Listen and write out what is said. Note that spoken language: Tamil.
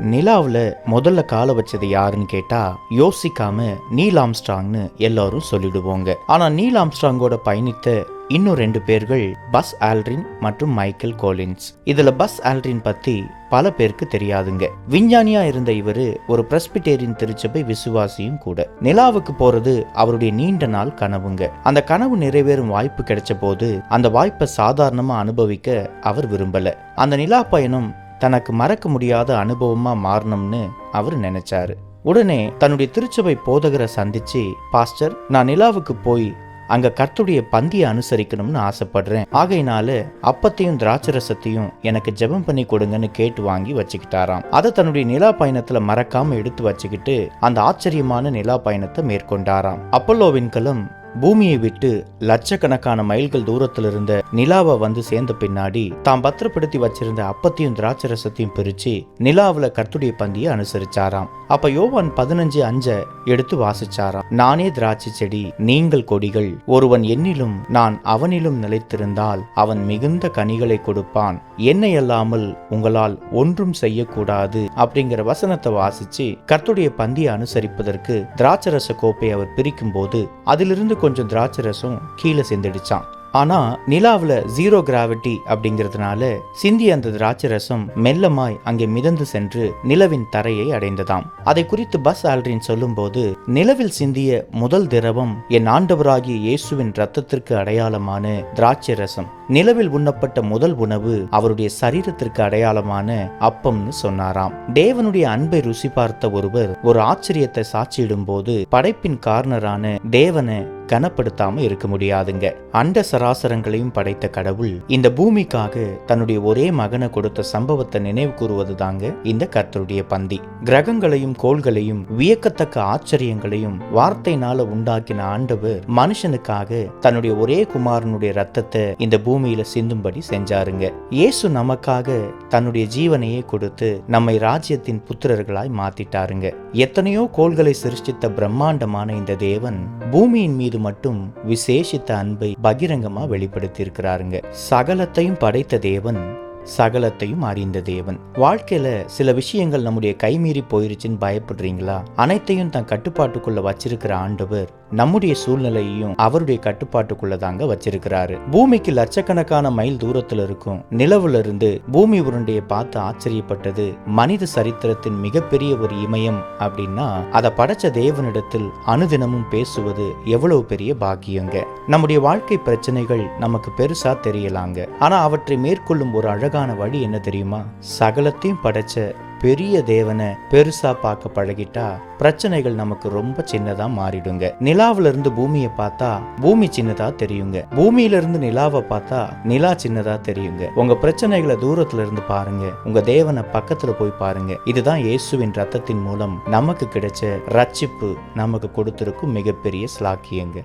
நிலாவில் முதல்ல காலை வச்சது யாருன்னு கேட்டா யோசிக்காம நீல் ஆம்ஸ்ட்ராங்னு எல்லாரும் சொல்லிடுவோங்க. ஆனா நீல் ஆம்ஸ்ட்ராங்கோட பயணித்த இன்னும் ரெண்டு பேர்கள் பஸ் ஆல்ட்ரின் மற்றும் மைக்கேல் கோலின்ஸ். இதுல பஸ் ஆல்ட்ரின் பத்தி பல பேருக்கு தெரியாதுங்க. விஞ்ஞானியா இருந்த இவரு ஒரு பிரஸ்பிட்டேரியன் திருச்சபை விசுவாசியும் கூட. நிலாவுக்கு போறது அவருடைய நீண்ட நாள் கனவுங்க. அந்த கனவு நிறைவேறும் வாய்ப்பு கிடைச்ச போது அந்த வாய்ப்பை சாதாரணமா அனுபவிக்க அவர் விரும்பல. அந்த நிலா பயணம் தனக்கு மறக்க முடியாத அனுபவமா மாறணும்னு அவர் நினைச்சாரு. உடனே தன்னுடைய திருச்சபை போதகரை சந்திச்சு பாஸ்டர் நான் நிலாவுக்கு போய் அங்க கர்த்துடைய பந்தியை அனுசரிக்கணும்னு ஆசைப்படுறேன். ஆகையினால அப்பத்தையும் திராட்சரசத்தையும் எனக்கு ஜெபம் பண்ணி கொடுங்கன்னு கேட்டு வாங்கி வச்சுக்கிட்டாராம். அதை தன்னுடைய நிலா பயணத்துல மறக்காம எடுத்து வச்சுக்கிட்டு அந்த ஆச்சரியமான நிலா பயணத்தை மேற்கொண்டாராம். அப்பல்லோ விண்கலம் பூமியை விட்டு லட்சக்கணக்கான மைல்கள் தூரத்தில் இருந்த நிலாவை வந்து சேர்ந்த பின்னாடி தாம் பத்திரப்படுத்தி வச்சிருந்த அப்பத்தையும் திராட்சரசத்தையும் பிரிச்சு நிலாவில் கர்த்துடைய பந்தியை அனுசரிச்சாராம். அப்ப யோவான் பதினஞ்சு அஞ்ச எடுத்து வாசிச்சாராம். நானே திராட்சை செடி நீங்கள் கொடிகள். ஒருவன் என்னிலும் நான் அவனிலும் நிலைத்திருந்தால் அவன் மிகுந்த கனிகளை கொடுப்பான். என்னை அல்லாமல் உங்களால் ஒன்றும் செய்யக்கூடாது அப்படிங்கிற வசனத்தை வாசிச்சு கர்த்துடைய பந்தியை அனுசரிப்பதற்கு திராட்சரச கோப்பை அவர் பிரிக்கும் போது அதிலிருந்து கொஞ்சம் திராட்சை ரசம் கீழே சிந்திடுச்சான் ஆனா நிலாவில் ஜீரோ கிராவிட்டி அப்படிங்கிறதுனால சிந்திய அந்த திராட்சை ரசம் மெல்லமாய் அங்கே மிதந்து சென்று நிலவின் தரையை அடைந்ததாம். அதை குறித்து பஸ் ஆல்ரின் சொல்லும்போது நிலவில் சிந்திய முதல் திரவம் என் ஆண்டவராகிய இயேசுவின் ரத்தத்திற்கு அடையாளமான திராட்சை ரசம். நிலவில் உண்ணப்பட்ட முதல் உணவு அவருடைய சரீரத்திற்கு அடையாளமான அப்பம்னு சொன்னாராம். தேவனுடைய அன்பை ருசி பார்த்த ஒருவர் ஒரு ஆச்சரியத்தை சாட்சியிடும் போது படைப்பின் காரணரான தேவனை கனப்படுத்தாம இருக்க முடியாதுங்க. அண்ட சராசரங்களையும் படைத்த கடவுள் இந்த பூமிக்காக தன்னுடைய ஒரே மகனை கொடுத்த சம்பவத்தை நினைவு கூறுவது தாங்க இந்த கர்த்தருடைய பந்தி. கிரகங்களையும் கோள்களையும் வியக்கத்தக்க ஆச்சரியங்களையும் வார்த்தையினால உண்டாக்கின ஆண்டவர் மனுஷனுக்காக தன்னுடைய ஒரே குமாரனுடைய ரத்தத்தை இந்த பூமி பூமியில சிந்தும்படி செஞ்சாருங்க. இயேசு நமக்காக தன்னுடைய ஜீவனையே கொடுத்து நம்மை ராஜ்யத்தின் புத்திரர்களாய் மாத்திட்டாருங்க. எத்தனையோ கோள்களை சிருஷ்டித்த பிரம்மாண்டமான இந்த தேவன் பூமியின் மீது மட்டும் விசேஷித்த அன்பை பகிரங்கமா வெளிப்படுத்தி இருக்கிறாருங்க சகலத்தையும் படைத்த தேவன் சகலத்தையும் அறிந்த தேவன். வாழ்க்கையில சில விஷயங்கள் நம்முடைய கைமீறி போயிருச்சுன்னு பயப்படுறீங்களா? அனைத்தையும் தன் கட்டுப்பாட்டுக்குள்ள வச்சிருக்கிற ஆண்டவர் நம்முடைய சூழ்நிலையையும் அவருடைய கட்டுப்பாட்டுக்குள்ள தாங்க வச்சிருக்கிறாரு. பூமிக்கு லட்சக்கணக்கான மைல் தூரத்துல இருக்கும் நிலவுல இருந்து பூமி உருண்டையை பார்த்து ஆச்சரியப்பட்டது மனித சரித்திரத்தின் மிகப்பெரிய ஒரு இமயம் அப்படின்னா அதை படைச்ச தேவனிடத்தில் அனுதினமும் பேசுவது எவ்வளவு பெரிய பாக்கியங்க. நம்முடைய வாழ்க்கை பிரச்சனைகள் நமக்கு பெருசா தெரியலாங்க. ஆனா அவற்றை மேற்கொள்ளும் ஒரு அழகான வழி என்ன தெரியுமா? சகலத்தையும் படைச்ச பெரிய தேவனை பெருசா பார்க்க பழகிட்டா பிரச்சனைகள் நமக்கு ரொம்ப சின்னதா மாறிடுங்க. நிலாவில இருந்து பூமியை பார்த்தா பூமி சின்னதா தெரியுங்க. பூமியில இருந்து நிலாவை பார்த்தா நிலா சின்னதா தெரியுங்க. உங்க பிரச்சனைகளை தூரத்துல இருந்து பாருங்க. உங்க தேவனை பக்கத்துல போய் பாருங்க. இதுதான் இயேசுவின் ரத்தத்தின் மூலம் நமக்கு கிடைச்ச ரட்சிப்பு நமக்கு கொடுத்திருக்கும் மிகப்பெரிய ஸ்லாக்கியங்க